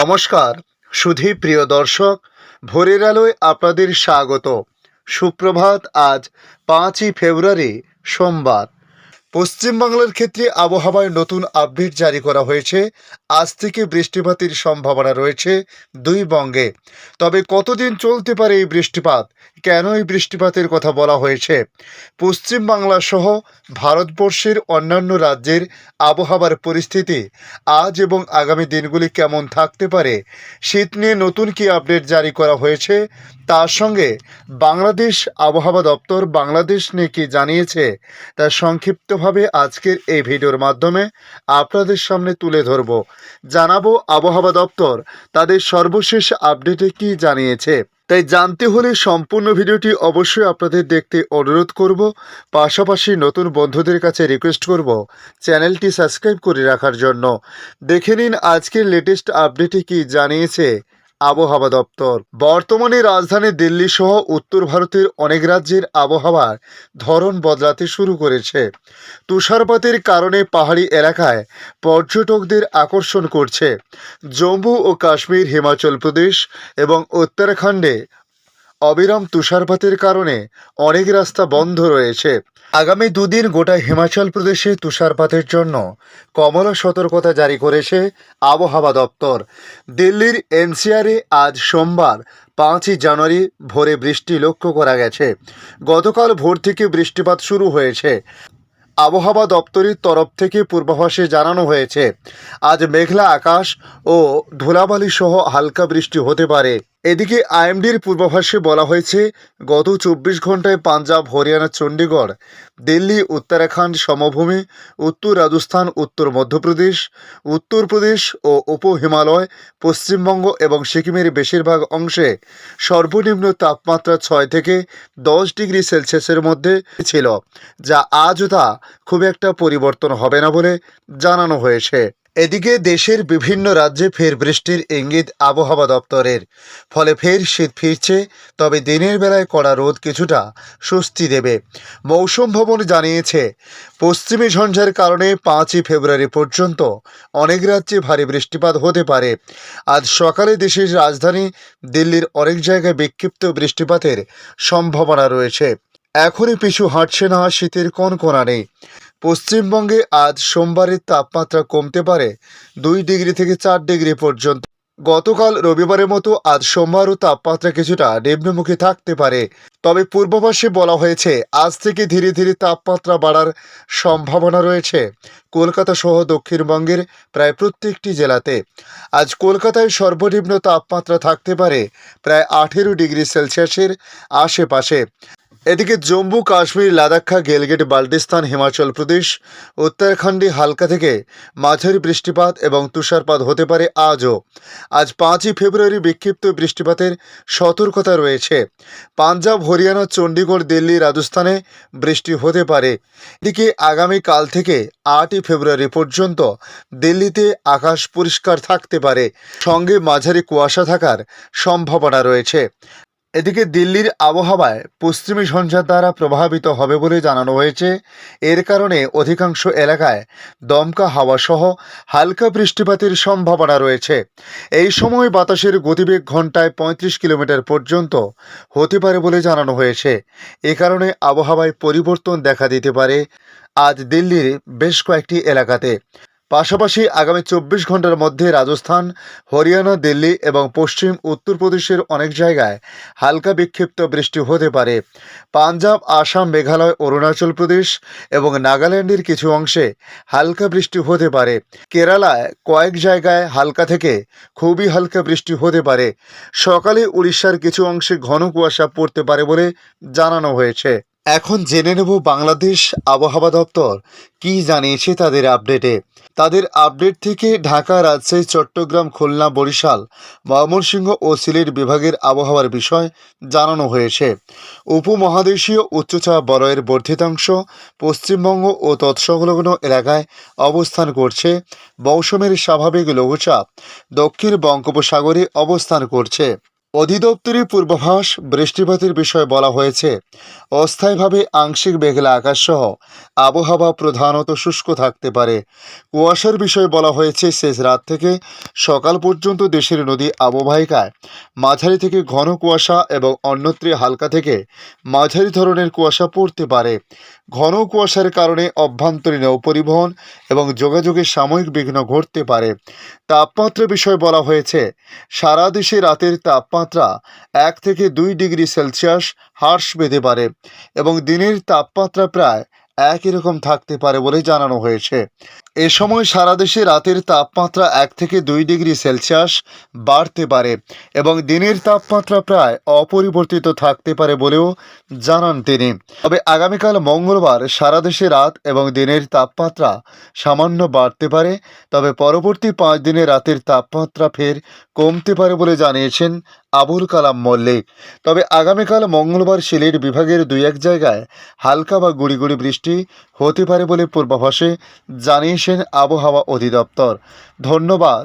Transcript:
নমস্কার সুধী প্রিয় দর্শক ভোরের আলোয় আপনাদের স্বাগত। সুপ্রভাত আজ পাঁচই ফেব্রুয়ারি সোমবার। পশ্চিমবাংলার ক্ষেত্রে আবহাওয়ায় নতুন আপডেট জারি করা হয়েছে। আজ থেকে বৃষ্টিপাতের সম্ভাবনা রয়েছে দুই বঙ্গে। তবে কতদিন চলতে পারে এই বৃষ্টিপাত? কেন এই বৃষ্টিপাতের কথা বলা হয়েছে? পশ্চিমবাংলা সহ ভারতবর্ষের অন্যান্য রাজ্যের আবহাওয়ার পরিস্থিতি আজ এবং আগামী দিনগুলি কেমন থাকতে পারে, শীত নিয়ে নতুন কি আপডেট জারি করা হয়েছে? তার সঙ্গে বাংলাদেশ আবহাওয়া দপ্তর বাংলাদেশ নিয়ে কি জানিয়েছে? তা সংক্ষিপ্তভাবে আজকের এই ভিডিওর মাধ্যমে আপনাদের সামনে তুলে ধরব। জানাব আবহাওয়া দপ্তর তাদের সর্বশেষ আপডেটে কি জানিয়েছে। তাই জানতে হলে সম্পূর্ণ ভিডিওটি অবশ্যই আপনাদের দেখতে অনুরোধ করব। পাশাপাশি নতুন বন্ধুদের কাছে রিকোয়েস্ট করব চ্যানেলটি সাবস্ক্রাইব করে রাখার জন্য। দেখে নিন আজকের লেটেস্ট আপডেটে কি জানিয়েছে। আবহাওয়া দপ্তর। বর্তমানে রাজধানী দিল্লি সহ উত্তর ভারতের অনেক রাজ্যের আবহাওয়ার ধরন বদলাতে শুরু করেছে। তুষারপাতের কারণে পাহাড়ি এলাকায় পর্যটকদের আকর্ষণ করছে। জম্মু ও কাশ্মীর, হিমাচল প্রদেশ এবং উত্তরাখণ্ডে অবিরাম তুষারপাতের কারণে অনেক রাস্তা বন্ধ রয়েছে। আগামী দুদিন গোটা হিমাচল প্রদেশে তুষারপাতের জন্য কমলা সতর্কতা জারি করেছে আবহাওয়া দপ্তর। দিল্লির এনসিআরে আজ সোমবার পাঁচই জানুয়ারি ভোরে বৃষ্টি লক্ষ্য করা গেছে। গতকাল ভোর থেকে বৃষ্টিপাত শুরু হয়েছে। আবহাওয়া দপ্তরের তরফ থেকে পূর্বাভাসে জানানো হয়েছে, আজ মেঘলা আকাশ ও ধুলাবালি সহ হালকা বৃষ্টি হতে পারে। এদিকে আইএমডির পূর্বাভাসে বলা হয়েছে, গত চব্বিশ ঘন্টায় পাঞ্জাব, হরিয়ানা, চণ্ডীগড়, দিল্লি, উত্তরাখণ্ড সমভূমি, উত্তর রাজস্থান, উত্তর মধ্যপ্রদেশ উত্তরপ্রদেশ ও উপ হিমালয়, পশ্চিমবঙ্গ এবং সিকিমের বেশিরভাগ অংশে সর্বনিম্ন তাপমাত্রা ছয় থেকে দশ ডিগ্রি সেলসিয়াসের মধ্যে ছিল, যা আজও তা খুব একটা পরিবর্তন হবে না বলে জানানো হয়েছে। এদিকে দেশের বিভিন্ন রাজ্যে ফের বৃষ্টির ইঙ্গিত আবহাওয়া দপ্তরের। ফলে ফের শীত ফিরছে, তবে দিনের বেলায় কড়া রোদ কিছুটা স্বস্তি দেবে। মৌসুম ভবন জানিয়েছে, পশ্চিমী ঝঞ্ঝার কারণে পাঁচই ফেব্রুয়ারি পর্যন্ত অনেক রাজ্যে ভারী বৃষ্টিপাত হতে পারে। আজ সকালে দেশের রাজধানী দিল্লির অনেক জায়গায় বিক্ষিপ্ত বৃষ্টিপাতের সম্ভাবনা রয়েছে। এখনই পিছু হাঁটছে না শীতের কনকনা নেই। পশ্চিমবঙ্গে আজ সোমবারের তাপমাত্রা কমতে পারে দুই ডিগ্রি থেকে চার ডিগ্রি পর্যন্ত। গতকাল রবিবারের মতো আজ সোমবারও তাপমাত্রা কিছুটা নিম্নমুখী থাকতে পারে। তবে পূর্বাভাসে বলা হয়েছে, আজ থেকে ধীরে ধীরে তাপমাত্রা বাড়ার সম্ভাবনা রয়েছে কলকাতা সহ দক্ষিণবঙ্গের প্রায় প্রত্যেকটি জেলাতে। আজ কলকাতায় সর্বনিম্ন তাপমাত্রা থাকতে পারে প্রায় আঠেরো ডিগ্রি সেলসিয়াসের আশেপাশে। এদিকে জম্মু, কাশ্মীর, লাদাখা, গেলগেট, বাল্টিস্তান, হিমাচল প্রদেশ, উত্তরাখণ্ডে হালকা থেকে মাঝারি বৃষ্টিপাত এবং তুষারপাত হতে পারে আজও। আজ পাঁচই ফেব্রুয়ারি বিক্ষিপ্ত বৃষ্টিপাতের সতর্কতা রয়েছে। পাঞ্জাব, হরিয়ানা চণ্ডীগড় দিল্লি, রাজস্থানে বৃষ্টি হতে পারে। এদিকে আগামীকাল থেকে আটই ফেব্রুয়ারি পর্যন্ত দিল্লিতে আকাশ পরিষ্কার থাকতে পারে। সঙ্গে মাঝারি কুয়াশা থাকার সম্ভাবনা রয়েছে। এদিকে দিল্লির আবহাওয়ায় পশ্চিমী ঝঞ্ঝার দ্বারা প্রভাবিত হবে বলে জানানো হয়েছে। এর কারণে অধিকাংশ এলাকায় দমকা হাওয়া সহ হালকা বৃষ্টিপাতের সম্ভাবনা রয়েছে। এই সময় বাতাসের গতিবেগ ঘন্টায় পঁয়ত্রিশ কিলোমিটার পর্যন্ত হতে পারে বলে জানানো হয়েছে। এ কারণে আবহাওয়ায় পরিবর্তন দেখা দিতে পারে। আজ দিল্লির বেশ কয়েকটি এলাকাতে পাশাপাশি আগামী চব্বিশ ঘণ্টার মধ্যে রাজস্থান, হরিয়ানা, দিল্লি এবং পশ্চিম উত্তরপ্রদেশের অনেক জায়গায় হালকা বিক্ষিপ্ত বৃষ্টি হতে পারে। পাঞ্জাব, আসাম, মেঘালয়, অরুণাচল প্রদেশ এবং নাগাল্যান্ডের কিছু অংশে হালকা বৃষ্টি হতে পারে। কেরালায় কয়েক জায়গায় হালকা থেকে খুবই হালকা বৃষ্টি হতে পারে। সকালে উড়িষ্যার কিছু অংশে ঘন কুয়াশা পড়তে পারে বলে জানানো হয়েছে। এখন জেনে নেব বাংলাদেশ আবহাওয়া দপ্তর কি জানিয়েছে তাদের আপডেটে। তাদের আপডেট থেকে ঢাকা, রাজশাহী, চট্টগ্রাম, খুলনা, বরিশাল, ময়মনসিংহ ও সিলেট বিভাগের আবহাওয়ার বিষয় জানানো হয়েছে। উপমহাদেশীয় উচ্চচাপ বলয়ের বর্ধিতাংশ পশ্চিমবঙ্গ ও তৎসংলগ্ন এলাকায় অবস্থান করছে। মৌসুমের স্বাভাবিক লঘুচাপ দক্ষিণ বঙ্গোপসাগরে অবস্থান করছে। অধিদপ্তরের পূর্বাভাস বৃষ্টিপাতের বিষয়ে বলা হয়েছে, অস্থায়ীভাবে আংশিক মেঘলা আকাশ সহ আবহাওয়া প্রধানত শুষ্ক থাকতে পারে। কুয়াশার বিষয়ে বলা হয়েছে, শেষ রাত থেকে সকাল পর্যন্ত দেশের নদী অববাহিকায় মাঝারি থেকে ঘন কুয়াশা এবং অন্যত্রে হালকা থেকে মাঝারি ধরনের কুয়াশা পড়তে পারে। ঘন কুয়াশার কারণে অভ্যন্তরীণ পরিবহন এবং যোগাযোগে সাময়িক বিঘ্ন ঘটতে পারে। তাপমাত্রা বিষয়ে বলা হয়েছে, সারা দেশে রাতের তাপমাত্রা এক থেকে দুই ডিগ্রি সেলসিয়াস হ্রাস পেতে পারে এবং দিনের তাপমাত্রা প্রায় একই রকম থাকতে পারে বলে জানানো হয়েছে। এ সময় সারা দেশে রাতের তাপমাত্রা এক থেকে দুই ডিগ্রি সেলসিয়াস বাড়তে পারে এবং দিনের তাপমাত্রা প্রায় অপরিবর্তিত থাকতে পারে বলেও জানান তিনি। তবে আগামীকাল মঙ্গলবার সারা দেশে রাত এবং দিনের তাপমাত্রা সামান্য বাড়তে পারে, তবে পরবর্তী পাঁচ দিনে রাতের তাপমাত্রা ফের কমতে পারে বলে জানিয়েছেন আবুল কালাম মল্লিক। তবে আগামীকাল মঙ্গলবার সিলেট বিভাগের দুই এক জায়গায় হালকা বা গুড়ি গুড়ি বৃষ্টি হতে পারে বলে পূর্বাভাসে জানিয়েছেন আবহাওয়া অধিদপ্তর। ধন্যবাদ